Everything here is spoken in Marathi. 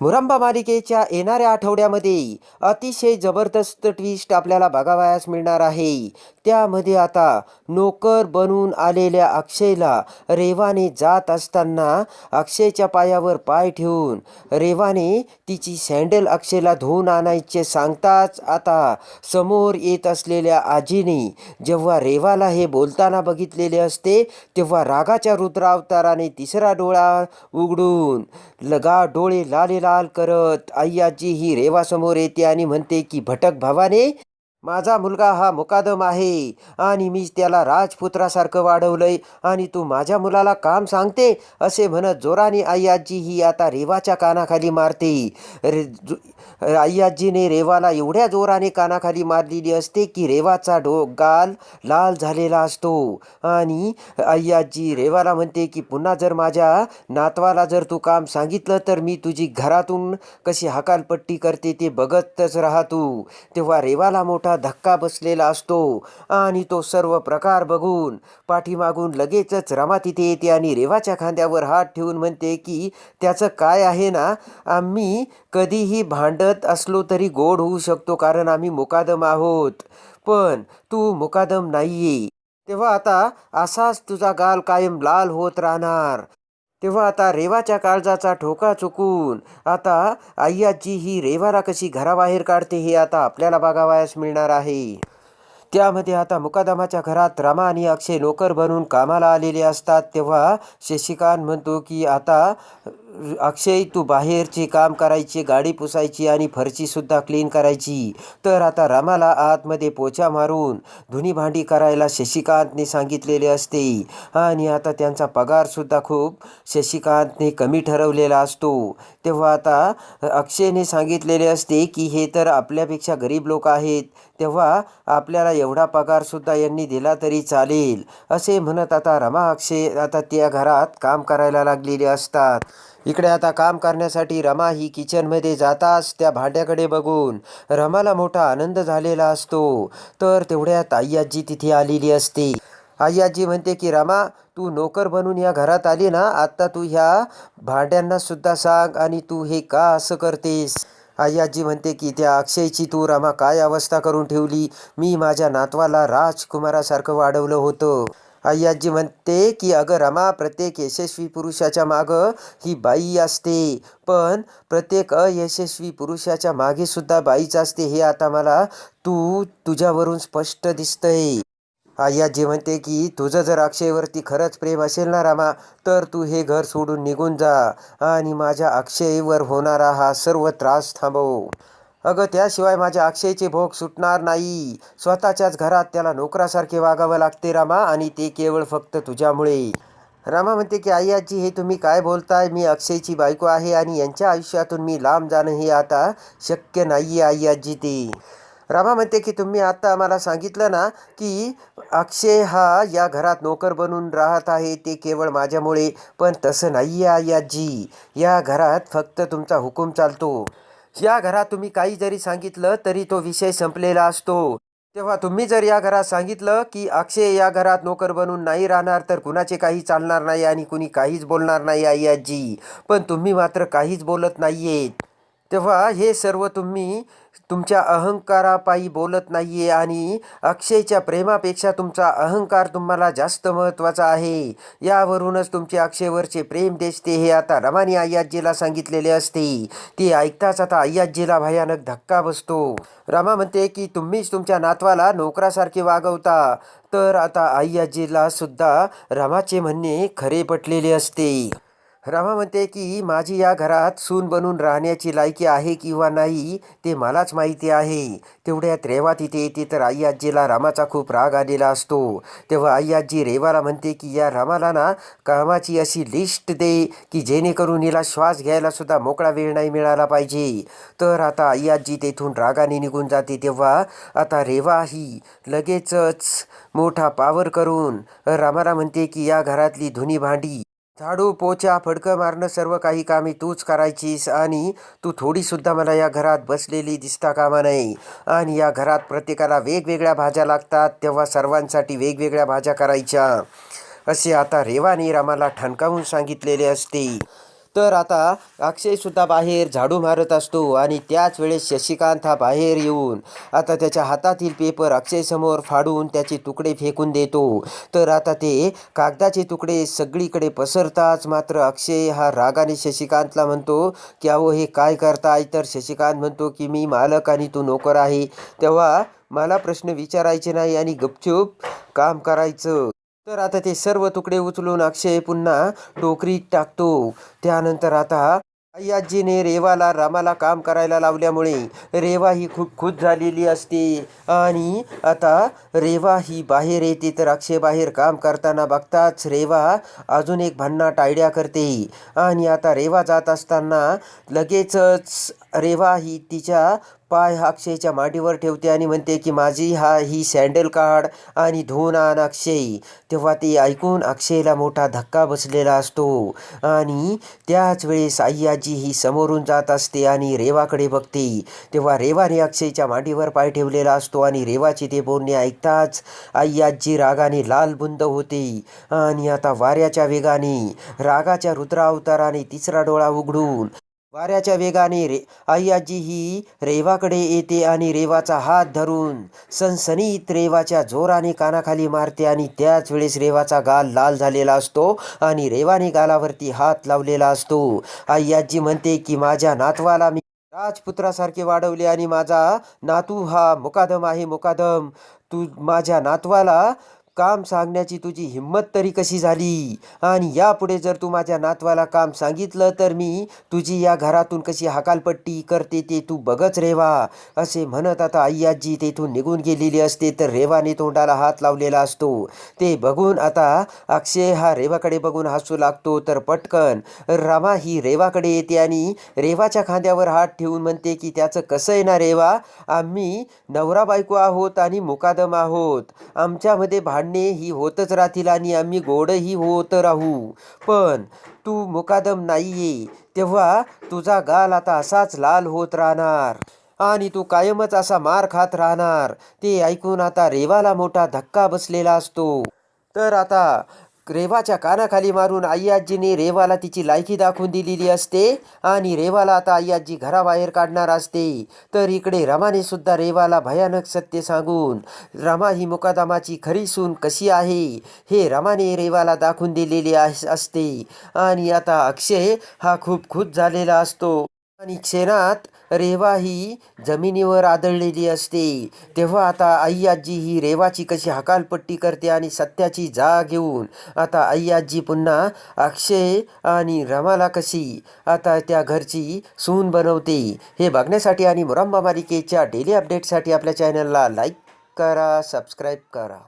मुरंबा मालिकेच्या येणाऱ्या आठवड्यामध्ये अतिशय जबरदस्त ट्विस्ट आपल्याला बघावयास मिळणार आहे. त्यामध्ये आता नोकर बनून आलेल्या अक्षयला रेवाने जात असताना अक्षयच्या पायावर पाय ठेवून रेवाने तिची सँडल अक्षयला धुवून आणायचे सांगताच आता समोर येत असलेल्या आजीने जेव्हा रेवाला हे बोलताना बघितलेले असते तेव्हा रागाच्या रुद्रावताराने तिसरा डोळा उघडून लगा डोळे लालेला लाल करत आय्याची ही रेवासमोर येते आणि म्हणते की भटक भावाने माझा मुलगा हा मुकादम आहे आणि मी त्याला राजपुत्रासारखं वाढवलंय आणि तू माझ्या मुलाला काम सांगते असे म्हणत जोराने आई ही आता रेवाच्या कानाखाली मारते. रे जो- आई रेवाला एवढ्या जोराने कानाखाली मारलेली असते की रेवाचा डो गाल लाल झालेला असतो. आणि आई रेवाला म्हणते की पुन्हा जर माझ्या नातवाला जर तू काम सांगितलं तर मी तुझी घरातून कशी हकालपट्टी करते ते बघतच राहा तू. तेव्हा रेवाला मोठा धक्का बसलेला असतो आणि तो सर्व प्रकार बघून पाठीमागून लगेचच रमा तिथे येते आणि रेवाच्या खांद्यावर हात ठेवून म्हणते की त्याचं काय आहे ना? आम्ही कधीही भांडत असलो तरी गोड होऊ शकतो कारण आम्ही मुकादम आहोत. पण तू मुकादम नाहीये. तेव्हा आता असाच तुझा गाल कायम लाल होत राहणार. तेव्हा आता रेवाच्या काळजाचा ठोका चुकून आता आई आजी ही रेवाला कशी घराबाहेर काढते हे आता आपल्याला बघावयास मिळणार आहे. त्यामध्ये आता मुकादमाच्या घरात रमा आणि अक्षय नोकर बनून कामाला आलेले असतात. तेव्हा शशिकांत म्हणतो की आता अक्षय तू बाहेरचे काम करायचे गाडी पुसायची आणि फरशीसुद्धा क्लीन करायची. तर आता रमाला आतमध्ये पोचा मारून धुनी भांडी करायला शशिकांतने सांगितलेले असते. आणि आता त्यांचा पगारसुद्धा खूप शशिकांतने कमी ठरवलेला असतो. तेव्हा आता अक्षयने सांगितलेले असते की हे तर आपल्यापेक्षा गरीब लोक आहेत. तेव्हा आपल्याला एवढा पगारसुद्धा यांनी दिला तरी चालेल. असे म्हणत आता रमा अक्षय आता त्या घरात काम करायला लागलेले असतात. इकडे आता काम करण्यासाठी रमा ही किचनमध्ये जाताच त्या भांड्याकडे बघून रमाला मोठा आनंद झालेला असतो. तर तेवढ्यात आई आजी तिथे आलेली असते. आई आजी म्हणते की रामा तू नोकर बनून या घरात आली ना आत्ता तू ह्या भांड्यांना सुद्धा सांग आणि तू हे का असं करतेस? आई आजी म्हणते की त्या अक्षयची तू रामा काय अवस्था करून ठेवली? मी माझ्या नातवाला राजकुमारासारखं वाढवलं होतं. आई आजी म्हणते की अगं रमा प्रत्येक यशस्वी पुरुषाच्या मागं ही बाई असते पण प्रत्येक अयशस्वी पुरुषाच्या मागे सुद्धा बाईच असते हे आता मला तू तुझ्यावरून स्पष्ट दिसतंय. आई म्हणते की तुझं जर अक्षयवरती खरंच प्रेम असेल ना रामा तर तू हे घर सोडून निघून जा आणि माझ्या अक्षयवर होणारा हा सर्व त्रास थांबव. अगं त्याशिवाय माझ्या अक्षयचे भोग सुटणार नाही. स्वतःच्याच घरात त्याला नोकरासारखे वागावं लागते रामा आणि ते केवळ फक्त तुझ्यामुळे. रामा म्हणते की आई आजी हे तुम्ही काय बोलताय? मी अक्षयची बायको आहे आणि यांच्या आयुष्यातून मी लांब जाणं हे आता शक्य नाही आई आजी ते. रामा म्हणते की तुम्ही आत्ता आम्हाला सांगितलं ना की अक्षय हा या घरात नोकर बनून राहत आहे ते केवळ माझ्यामुळे पण तसं नाही आहे आई आजी या घरात फक्त तुमचा हुकूम चालतो. या घरात तुम्ही काही जरी सांगितलं तरी तो विषय संपलेला असतो. तेव्हा तुम्ही जर या घरात सांगितलं की अक्षय या घरात नोकर बनून नाही राहणार तर कुणाचे काही चालणार नाही आणि कुणी काहीच बोलणार नाही आई आजी पण तुम्ही मात्र काहीच बोलत नाहीयेत. तेव्हा हे सर्व तुम्ही तुमच्या अहंकारापायी बोलत नाही आहे आणि अक्षयच्या प्रेमापेक्षा तुमचा अहंकार तुम्हाला जास्त महत्त्वाचा आहे. यावरूनच तुमचे अक्षयवरचे प्रेम दिसते हे आता रमानी अय्याजीला सांगितलेले असते. ते ऐकताच आता अय्याजीला भयानक धक्का बसतो. रमा म्हणते की तुम्हीच तुमच्या नातवाला नोकरासारखे वागवता. तर आता अय्याजीला सुद्धा रमाचे म्हणणे खरे पटलेले असते. रामा म्हणते की माझी या घरात सून बनून राहण्याची लायकी आहे किंवा नाही ते मलाच माहिती आहे. तेवढ्यात रेवा तिथे येते तर आई आजीला रामाचा खूप राग आलेला असतो. तेव्हा आई आजी रेवाला म्हणते की या रामाला ना कामाची अशी लिस्ट दे की जेणेकरून हिला श्वास घ्यायला सुद्धा मोकळा वेळ नाही मिळाला पाहिजे. तर आता आई आजी तेथून रागाने निघून जाते तेव्हा आता रेवा ही लगेचच मोठा पावर करून रामाला म्हणते की या घरातली धुनी भांडी झाडू पोचा फडकं मारणं सर्व काही कामे तूच करायचीस आणि तू थोडीसुद्धा मला या घरात बसलेली दिसता कामा नाही आणि या घरात प्रत्येकाला वेगवेगळ्या भाज्या लागतात तेव्हा सर्वांसाठी वेगवेगळ्या भाज्या करायच्या. असे आता रेवाने रामाला ठणकावून सांगितलेले असते. तर आता अक्षयसुद्धा बाहेर झाडू मारत असतो आणि त्याच वेळेस शशिकांत हा बाहेर येऊन आता त्याच्या हातातील पेपर अक्षयसमोर फाडून त्याचे तुकडे फेकून देतो. तर आता ते कागदाचे तुकडे सगळीकडे पसरताच मात्र अक्षय हा रागाने शशिकांतला म्हणतो की अहो हे काय करताय? तर शशिकांत म्हणतो की मी मालक आणि तू नोकर आहे. तेव्हा मला प्रश्न विचारायचे नाही आणि गपचूप काम करायचं. तर आता ते सर्व तुकडे उचलून अक्षय पुन्हा टोकरीत टाकतो. त्यानंतर आता अय्याजीने रेवाला रामाला काम करायला लावल्यामुळे रेवा ही खूप खुश झालेली असते. आणि आता रेवा ही बाहेर येते तर अक्षय बाहेर काम करताना बघताच रेवा अजून एक भन्नाट आयडिया करते. आणि आता रेवा जात असताना लगेचच रेवा ही तिच्या पाय हा अक्षयच्या मांडीवर ठेवते आणि म्हणते की माझी हा ही सँडल काढ आणि धुवून आण अक्षय. तेव्हा ते ऐकून अक्षयला मोठा धक्का बसलेला असतो. आणि त्याच वेळेस आई आजी ही समोरून जात असते आणि रेवाकडे बघते. तेव्हा रेवाने अक्षयच्या मांडीवर पाय ठेवलेला असतो आणि रेवाचे ते बोलणे ऐकताच आई आजी रागाने लाल बुंद होते. आणि आता वाऱ्याच्या वेगाने रागाच्या रुद्रावताराने तिसरा डोळा उघडून वाऱ्याच्या वेगाने रे अय्याजी ही रेवाकडे येते आणि रेवाचा हात धरून सनसनीत रेवाच्या जोराने कानाखाली मारते आणि त्याच वेळेस रेवाचा गाल लाल झालेला असतो आणि रेवाने गालावरती हात लावलेला असतो. आई म्हणते की माझ्या नातवाला मी राजपुत्रासारखे वाढवले आणि माझा नातू हा मुकादम आहे मुकादम. तू माझ्या नातवाला काम सांगण्याची तुझी हिंमत तरी कशी झाली? आणि यापुढे जर तू माझ्या नातवाला काम सांगितलं तर मी तुझी या घरातून कशी हकालपट्टी करते ते तू बघच रेवा. असे म्हणत आता आई आजी तेथून निघून गेलेली असते तर रेवाने तोंडाला हात लावलेला असतो. ते बघून आता अक्षय हा रेवाकडे बघून हसू लागतो तर पटकन रमा ही रेवाकडे येते आणि रेवाच्या खांद्यावर हात ठेवून म्हणते की त्याचं कसं आहे ना रेवा? आम्ही नवरा बायको आहोत आणि मुकादम आहोत. आमच्यामध्ये भांडणे ही होतच राहतील आणि आम्ही गोडही होत राहू. पण तू मुकादम नाही ये तेव्हा तुझा गाल आता असाच लाल होत राहणार. आणि तू कायमच असा मार खात राहणार. ते ऐकून आता रेवाला मोठा धक्का बसलेला असतो. तर आता रेवाच्या कानाखाली मारून आई आजीने रेवाला तिची लायकी दाखवून दिलेली असते आणि रेवाला आता आई आजी घराबाहेर काढणार असते. तर इकडे रमाने सुद्धा रेवाला भयानक सत्य सांगून रमा ही मुकादामाची खरी सून कशी आहे? हे रमाने रेवाला दाखवून दिलेले अस- असते. आणि आता अक्षय हा खूप खुश झालेला असतो. आणि क्षणात रेवा ही जमिनीवर आदळलेली असते. तेव्हा आता आई आजी ही रेवाची कशी हकालपट्टी करते आणि सत्याची जाग घेऊन आता आई आजी पुन्हा अक्षय आणि रमाला कशी आता त्या घरची सून बनवते हे बघण्यासाठी आणि मुरंबा मालिकेच्या डेली अपडेटसाठी आपल्या चॅनलला लाईक करा सबस्क्राईब करा.